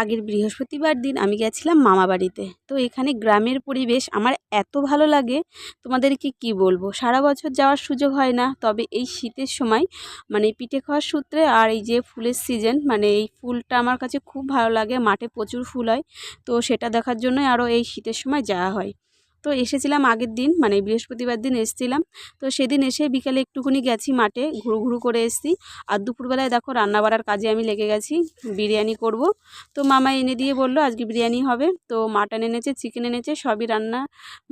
আগের বৃহস্পতিবার দিন আমি গেছিলাম মামা বাড়িতে। তো এখানে গ্রামের পরিবেশ আমার এত ভালো লাগে, তোমাদেরকে কি বলব? সারা বছর যাওয়ার সুযোগ হয় না, তবে এই শীতের সময় মানে পিঠে খাওয়ার সূত্রে আর এই যে ফুলের সিজন মানে এই ফুলটা আমার কাছে খুব ভালো লাগে, মাঠে প্রচুর ফুল হয়, তো সেটা দেখার জন্যই আরও এই শীতের সময় যাওয়া হয়। তো এসেছিলাম আগের দিন মানে বৃহস্পতিবার দিন এসেছিলাম। তো সেদিন এসে বিকালে একটুখানি গেছি মাঠে, ঘুরু ঘুরু করে এসেছি। আর দুপুরবেলায় দেখো রান্না বাড়ার কাজে আমি লেগে গেছি, বিরিয়ানি করব। তো মামা এনে দিয়ে বলল আজকে বিরিয়ানি হবে। তো মাটন এনেছে, চিকেন এনেছে, সবই রান্না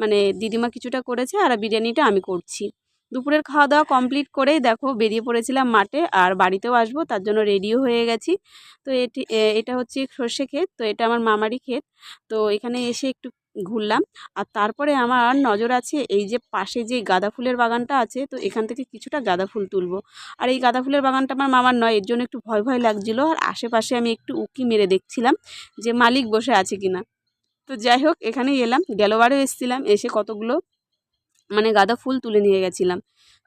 মানে দিদিমা কিছুটা করেছে আর বিরিয়ানিটা আমি করছি। দুপুরের খাওয়া দাওয়া কমপ্লিট করেই দেখো বেরিয়ে পড়েছিলাম মাঠে আর বাড়িতেও আসব, তার জন্য রেডিও হয়ে গেছি। তো এটি এটা হচ্ছে সর্ষে ক্ষেত, তো এটা আমার মামারই ক্ষেত। তো এখানে এসে একটু ঘুরলাম। আর তারপরে আমার নজর আছে এই যে পাশে যে গাঁদা ফুলের বাগানটা আছে, তো এখান থেকে কিছুটা গাঁদা ফুল তুলবো। আর এই গাঁদা ফুলের বাগানটা আমার মামার নয়, এর জন্য একটু ভয় ভয় লাগছিল। আর আশেপাশে আমি একটু উকি মেরে দেখছিলাম যে মালিক বসে আছে কিনা। তো যাই হোক, এখানেই এলাম। গেলোবারেও এসেছিলাম, এসে কতগুলো মানে গাঁদা ফুল তুলে নিয়ে গেছিলাম।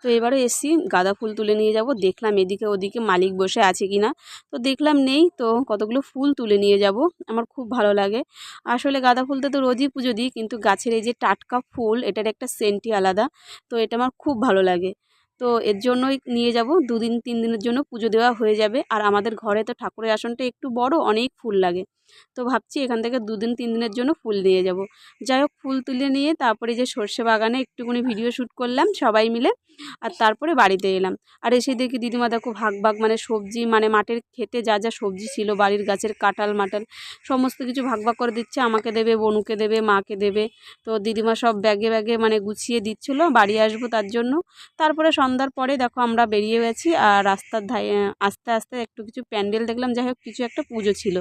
তো এবারে এসছি, গাঁদা ফুল তুলে নিয়ে যাব। দেখলাম এদিকে ওদিকে মালিক বসে আছে কি না। তো দেখলাম নেই, তো কতগুলো ফুল তুলে নিয়ে যাব। আমার খুব ভালো লাগে। আসলে গাঁদা ফুলতে তো রোজই পুজো দিই, কিন্তু গাছের এই যে টাটকা ফুল, এটার একটা সেন্টই আলাদা। তো এটা আমার খুব ভালো লাগে। তো এর জন্যই নিয়ে যাব। দুদিন, তিন দিনের জন্য পুজো দেওয়া হয়ে যাবে। আর আমাদের ঘরে তো ঠাকুরের আসনটা একটু বড়, অনেক ফুল লাগে। তো ভাবছি এখান থেকে দুদিন তিন দিনের জন্য ফুল নিয়ে যাব। যাই হোক, ফুল তুলে নিয়ে তারপরে যে সর্ষে বাগানে একটুখানি ভিডিও শ্যুট করলাম সবাই মিলে আর তারপরে বাড়িতে এলাম। আর এসে দেখি দিদিমা দেখো ভাগ ভাগ মানে সবজি মানে মাঠের খেতে যা যা সবজি ছিল, বাড়ির গাছের কাঁঠাল মাটাল সমস্ত কিছু ভাগ ভাগ করে দিচ্ছে। আমাকে দেবে, বনুকে দেবে, মাকে দেবে। তো দিদিমা সব ব্যাগে ব্যাগে মানে গুছিয়ে দিচ্ছিল, বাড়ি আসব তার জন্য। তারপরে সন্ধ্যার পরে দেখো আমরা বেরিয়ে গেছি আর রাস্তার ধারে আস্তে আস্তে একটু কিছু প্যান্ডেল দেখলাম। যাই হোক, কিছু একটা পুজো ছিল।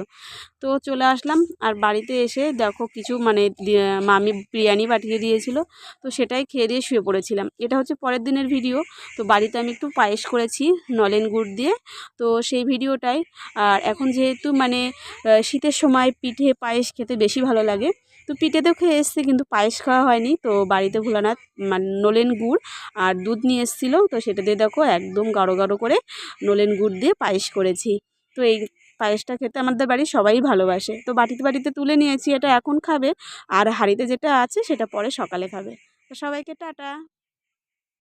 তো চলে আসলাম। আর বাড়িতে এসে দেখো কিছু মানে মামি বিরিয়ানি পাঠিয়ে দিয়েছিল। তো সেটাই খেয়ে দিয়ে শুয়ে পড়েছিলাম। এটা হচ্ছে পরের দিনের ভিডিও। তো বাড়িতে আমি একটু পায়েস করেছি নলেন গুড় দিয়ে। তো সেই ভিডিওটাই। আর এখন যেহেতু মানে শীতের সময় পিঠে পায়েস খেতে বেশি ভালো লাগে। তো পিঠেতেও খেয়ে এসছে কিন্তু পায়েস খাওয়া হয়নি। তো বাড়িতে ভোলানাথ মানে নলেন গুড় আর দুধ নিয়ে এসেছিল। তো সেটা দিয়ে দেখো একদম গাঢ় গাঢ় করে নলেন গুড় দিয়ে পায়েস করেছি। তো এই পায়েসটা খেতে আমাদের বাড়ির সবাই ভালোবাসে। তো বাটিতে বাটিতে তুলে নিয়েছি, এটা এখন খাবে। আর হাঁড়িতে যেটা আছে সেটা পরে সকালে খাবে। তো সবাইকে টাটা।